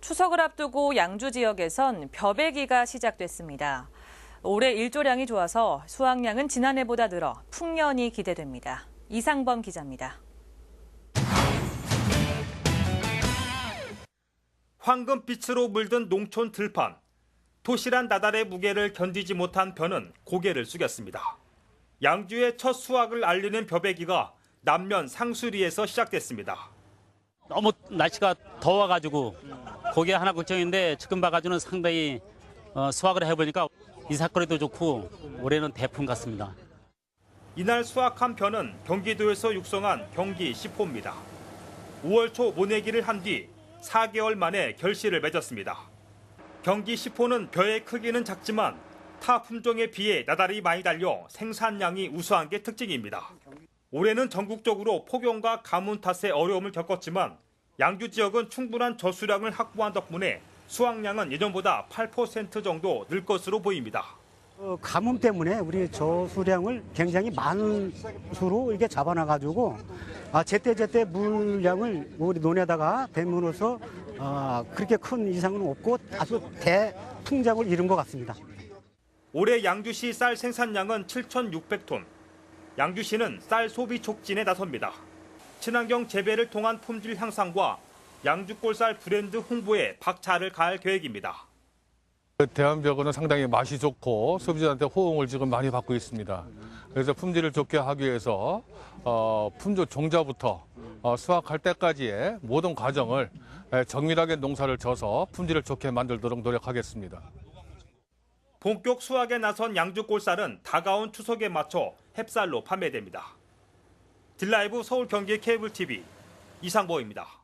추석을 앞두고 양주 지역에선 벼베기가 시작됐습니다. 올해 일조량이 좋아서 수확량은 지난해보다 늘어 풍년이 기대됩니다. 이상범 기자입니다. 황금빛으로 물든 농촌 들판. 도실한 나달의 무게를 견디지 못한 벼는 고개를 숙였습니다. 양주의 첫 수확을 알리는 벼베기가 남면 상수리에서 시작됐습니다. 너무 날씨가 더워가지고 고기 하나 걱정인데 지금 봐가지고는 상당히 어, 수확을 해보니까 이삭거리도 좋고 올해는 대풍 같습니다. 이날 수확한 벼는 경기도에서 육성한 경기 10호입니다. 5월 초 모내기를 한 뒤 4개월 만에 결실을 맺었습니다. 경기 10호는 벼의 크기는 작지만 타 품종에 비해 나달이 많이 달려 생산량이 우수한 게 특징입니다. 올해는 전국적으로 폭염과 가뭄 탓에 어려움을 겪었지만 양주 지역은 충분한 저수량을 확보한 덕분에 수확량은 예전보다 8% 정도 늘 것으로 보입니다. 어, 가뭄 때문에 우리 저수량을 굉장히 많은 수로 이렇게 잡아놔가지고 아, 제때 제때 물량을 우리 논에다가 뱀으로써 아, 그렇게 큰 이상은 없고 아주 대풍작을 이룬 것 같습니다. 올해 양주시 쌀 생산량은 7,600톤. 양주시는 쌀 소비 촉진에 나섭니다. 친환경 재배를 통한 품질 향상과 양주골쌀 브랜드 홍보에 박차를 가할 계획입니다. 대한벽은 상당히 맛이 좋고 소비자한테 호응을 지금 많이 받고 있습니다. 그래서 품질을 좋게 하기 위해서 어, 품종 종자부터 어, 수확할 때까지의 모든 과정을 에, 정밀하게 농사를 져서 품질을 좋게 만들도록 노력하겠습니다. 본격 수확에 나선 양주골쌀은 다가온 추석에 맞춰 햅쌀로 판매됩니다. 딜라이브 서울 경기 케이블 TV 이상보입니다.